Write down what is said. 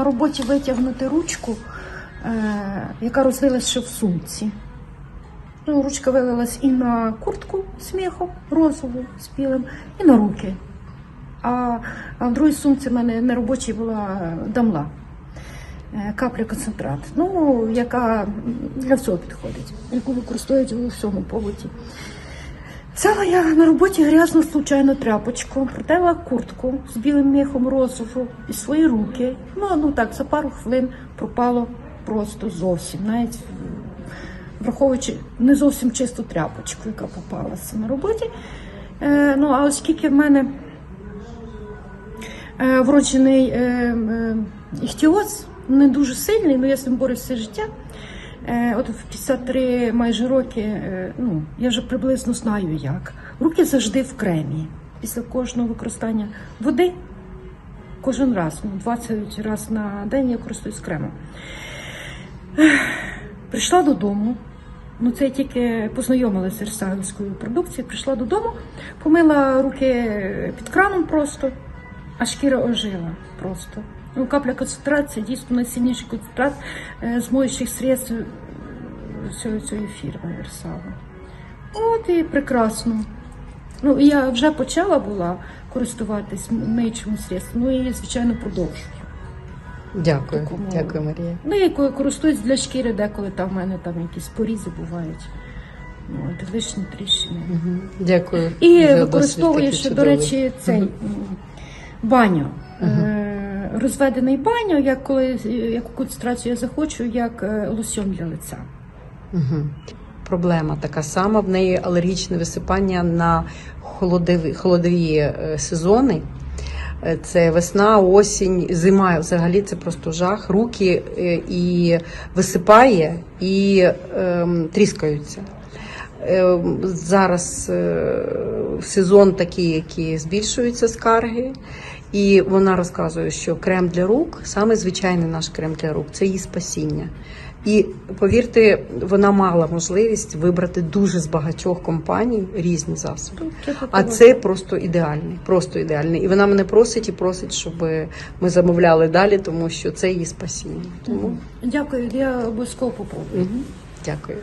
на роботі витягнути ручку, е, яка розлилась ще в сумці. Ну, ручка вилилась і на куртку з міхом розову з білим, і на руки. А, а в другій сумці в мене на робочій була дамла. е, Капля концентрат, ну, яка для всього підходить, яку використовують у всьому побуті. Взяла я на роботі грязну случайну тряпочку, протерла куртку з білим міхом розову і свої руки. Ну, ну так, за пару хвилин пропало просто зовсім. Навіть враховуючи не зовсім чисту тряпочку, яка попалася на роботі. Е, ну, а оскільки в мене е, вроджений е, е, іхтіоз, не дуже сильний, але я з ним борюся все життя. Е, от в 53 майже роки, е, ну, я вже приблизно знаю як. Руки завжди в кремі. Після кожного використання води, кожен раз, ну, 20 разів на день я користуюсь кремом. Прийшла додому. Ну, це я тільки познайомилася з ресайливською продукцією. Прийшла додому, помила руки під краном просто, а шкіра ожила просто. Ну, капля концентрації, дійсно найсильніший концентрат з моючих средств е, цієї, фірми Версала. От і прекрасно. Ну, я вже почала була користуватись миючим средством, ну і, звичайно, продовжую. Дякую, Такому- дякую, Марія. Ну, я користуюсь для шкіри, деколи там в мене там якісь порізи бувають. Ну, от, лишні тріщини. Мгм. Дякую. І використовую ще, до речі, цей м, баню. Е, Розведений баню, як коли яку концентрацію я захочу, як е, лосьон для лиця. Мгм. Проблема така сама. В неї алергічне висипання на холодові, холодові е, сезони. Е, Це весна, осінь, зима. Взагалі це просто жах. Руки і висипає, і ем, тріскаються. Е, Зараз е, сезон такий, який збільшуються скарги. І вона розказує, що крем для рук, саме звичайний наш крем для рук, це її спасіння. І повірте, вона мала можливість вибрати дуже з багатьох компаній різні засоби. А це просто ідеальний, просто ідеальний. І вона мене просить і просить, щоб ми замовляли далі, тому що це її спасіння. Тому Дякую, я обов'язково попробую. мгм. дякую.